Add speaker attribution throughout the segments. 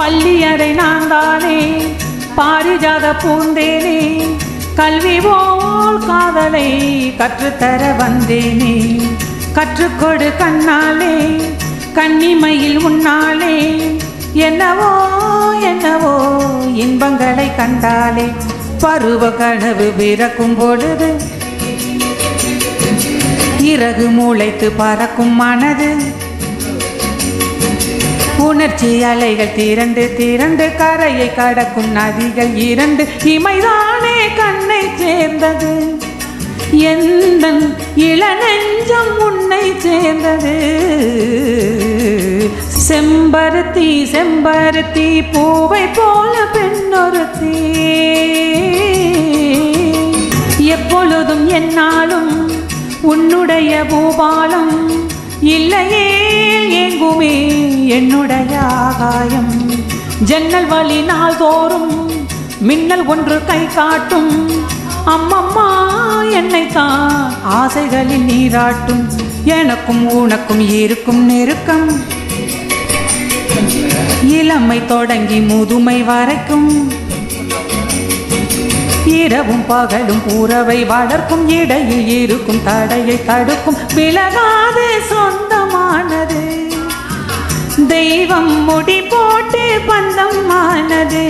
Speaker 1: பள்ளியறை நான் தானே பாரிஜாத பூந்தேனே? கல்வி போல் காதலை கற்றுத்தர வந்தேனே. கற்றுக்கொடு கண்ணாலே கண்ணிமையில் உன்னாலே. என்னவோ என்னவோ இன்பங்களை கண்டாலே. பருவ கனவு பிறக்கும் பொழுது இறகு மூளைத்து பறக்கும் மனது. உணர்ச்சி அலைகள் திரண்டு திரண்டு கரையை கடக்கும் நதிகள் இரண்டு இமைதானே கண்ணை சேர்ந்தது. எந்த இளநெஞ்சம் உன்னை சேர்ந்தது. செம்பருத்தி செம்பருத்தி பூவை போல பெண்ணொருத்தி. எப்பொழுதும் என்னாலும் உன்னுடைய பூபாலம் இல்லையே எங்குமே என்னுடைய ஆகாயம். ஜன்னல் வழி நாள் தோறும் மின்னல் ஒன்று கை காட்டும். அம்மம்மா என்னை தான் ஆசைகளில் நீராட்டும். எனக்கும் உனக்கும் இருக்கும் நெருக்கம். இளமை தொடங்கி முதுமை வரைக்கும். இரவும் பகலும் உறவை வளர்க்கும். இடையில் இருக்கும் தடையை தடுக்கும். விலகாதே சொந்தமானது. தெய்வம் முடி போட்டு பந்தமானது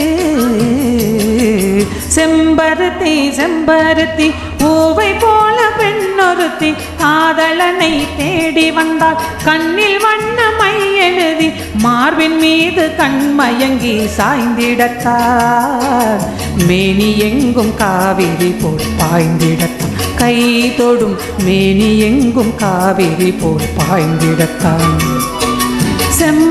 Speaker 1: செம்பருத்தி செம்பருத்தி பூவை போல பெண்ணொருத்தி காதலனை தேடி வந்தால் கண்ணில் வண்ணமை எழுதி மார்பின் மீது கண்மயங்கி சாய்ந்திடத்தார். மேனி எங்கும் காவிரி போல் பாய்ந்திடத்தான் கை தொடும் மேனி எங்கும் காவிரி போல் பாய்ந்திடத்தான்